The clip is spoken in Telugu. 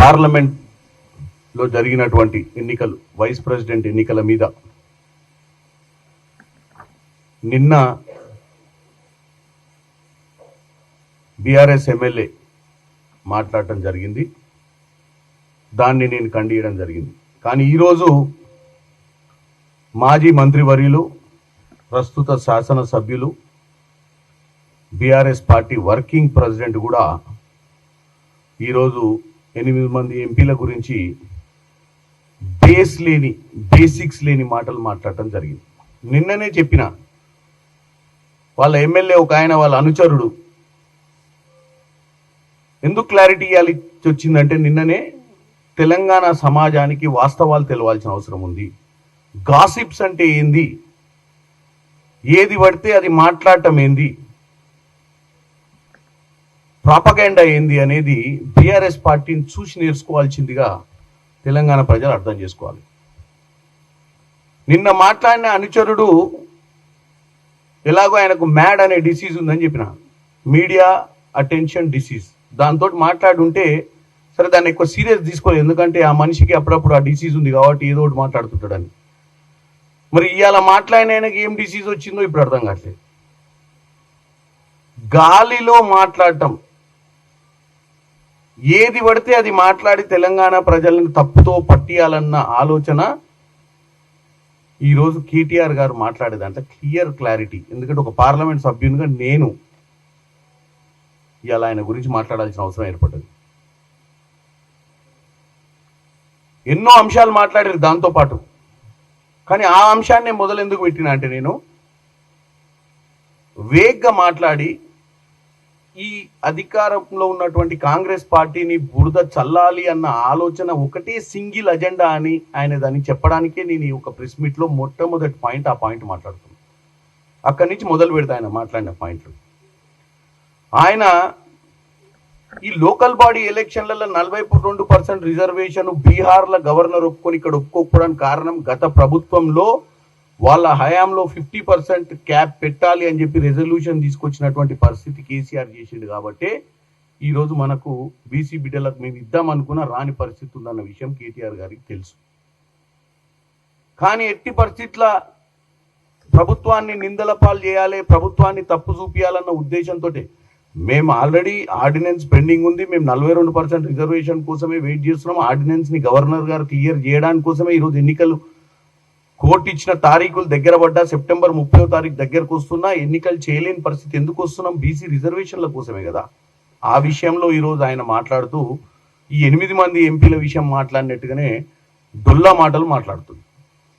పార్లమెంట్లో జరిగినటువంటి ఎన్నికలు వైస్ ప్రెసిడెంట్ ఎన్నికల మీద నిన్న బీఆర్ఎస్ ఎమ్మెల్యే మాట్లాడటం జరిగింది. దాన్ని నేను ఖండియడం జరిగింది. కానీ ఈరోజు మాజీ మంత్రివర్యులు ప్రస్తుత శాసనసభ్యులు బీఆర్ఎస్ పార్టీ వర్కింగ్ ప్రెసిడెంట్ కూడా ఈరోజు ఎనిమిది మంది ఎంపీల గురించి బేస్ లేని బేసిక్స్ లేని మాటలు మాట్లాడటం జరిగింది. నిన్ననే చెప్పిన వాళ్ళ ఎమ్మెల్యే ఒక ఆయన వాళ్ళ అనుచరుడు ఎందుకు క్లారిటీ ఇవ్వాలి వచ్చిందంటే నిన్ననే తెలంగాణ సమాజానికి వాస్తవాలు తెలవాల్సిన అవసరం ఉంది. గాసిప్స్ అంటే ఏంది? ఏది పడితే అది మాట్లాడటం ఏంది? ప్రాపగెండా ఏంది అనేది బీఆర్ఎస్ పార్టీని చూసి నేర్చుకోవాల్సిందిగా తెలంగాణ ప్రజలు అర్థం చేసుకోవాలి. నిన్న మాట్లాడిన అనుచరుడు ఎలాగో ఆయనకు మ్యాడ్ అనే డిసీజ్ ఉందని చెప్పిన. Media attention disease. దాంతో మాట్లాడుంటే సరే దాన్ని ఎక్కువ సీరియస్ తీసుకోలేదు ఎందుకంటే ఆ మనిషికి అప్పుడప్పుడు ఆ డిసీజ్ ఉంది కాబట్టి ఏదో ఒకటి మాట్లాడుతుంటాడని. మరి ఇవాళ మాట్లాడిన ఆయనకి ఏం డిసీజ్ వచ్చిందో ఇప్పుడు అర్థం కావట్లేదు. గాలిలో మాట్లాడటం. ఏది పడితే అది మాట్లాడి తెలంగాణ ప్రజలను తప్పుతో పట్టియాలన్న ఆలోచన ఈరోజు కేటీఆర్ గారు మాట్లాడేదంటే. Clear clarity. ఎందుకంటే ఒక పార్లమెంట్ సభ్యునిగా నేను ఇవాళ ఆయన గురించి మాట్లాడాల్సిన అవసరం ఏర్పడ్డది. ఎన్నో అంశాలు మాట్లాడారు దాంతో పాటు. కానీ ఆ అంశాన్ని మొదలు ఎందుకు పెట్టినా అంటే నేను వేగ్గా మాట్లాడి ఈ అధికారంలో ఉన్నటువంటి కాంగ్రెస్ పార్టీని బురద చల్లాలి అన్న ఆలోచన ఒకటే సింగిల్ అజెండా అని ఆయన దాన్ని చెప్పడానికే నేను ఈ ఒక ప్రెస్ మీట్లో మొట్టమొదటి పాయింట్ ఆ పాయింట్ మాట్లాడుతున్నాను అక్కడి నుంచి మొదలు పెడతా ఆయన మాట్లాడిన పాయింట్లు. ఆయన ఈ లోకల్ బాడీ ఎలక్షన్లలో నలభై రెండు పర్సెంట్ రిజర్వేషన్ బీహార్ల గవర్నర్ ఒప్పుకొని ఇక్కడ ఒప్పుకోకపోవడానికి కారణం గత ప్రభుత్వంలో వాళ్ళ హయాంలో ఫిఫ్టీ పర్సెంట్ క్యాప్ పెట్టాలి అని చెప్పి రెజల్యూషన్ తీసుకొచ్చినటువంటి పరిస్థితి కేసీఆర్ చేసిండు కాబట్టి ఈరోజు మనకు బీసీ బిడ్డలకు మేము ఇద్దాం అనుకున్న రాని పరిస్థితి ఉందన్న విషయం కేటీఆర్ గారికి తెలుసు. కానీ ఎట్టి పరిస్థితుల ప్రభుత్వాన్ని నిందల పాలు చేయాలి ప్రభుత్వాన్ని తప్పు చూపించాలన్న ఉద్దేశంతో మేము ఆల్రెడీ ఆర్డినెన్స్ పెండింగ్ ఉంది మేము నలభై రెండు పర్సెంట్ రిజర్వేషన్ కోసమే వెయిట్ చేస్తున్నాం. ఆర్డినెన్స్ని గవర్నర్ గారు క్లియర్ చేయడానికి కోసమే ఈరోజు ఎన్నికలు కోర్టు ఇచ్చిన తారీఖులు దగ్గర పడ్డా సెప్టెంబర్ ముప్పై తారీఖు దగ్గరకు వస్తున్నా ఎన్నికలు చేయలేని పరిస్థితి ఎందుకు వస్తున్నాం? బీసీ రిజర్వేషన్ల కోసమే కదా. ఆ విషయంలో ఈరోజు ఆయన మాట్లాడుతూ ఈ ఎనిమిది మంది ఎంపీల విషయం మాట్లాడినట్టుగానే డొల్లా మాటలు మాట్లాడుతుంది.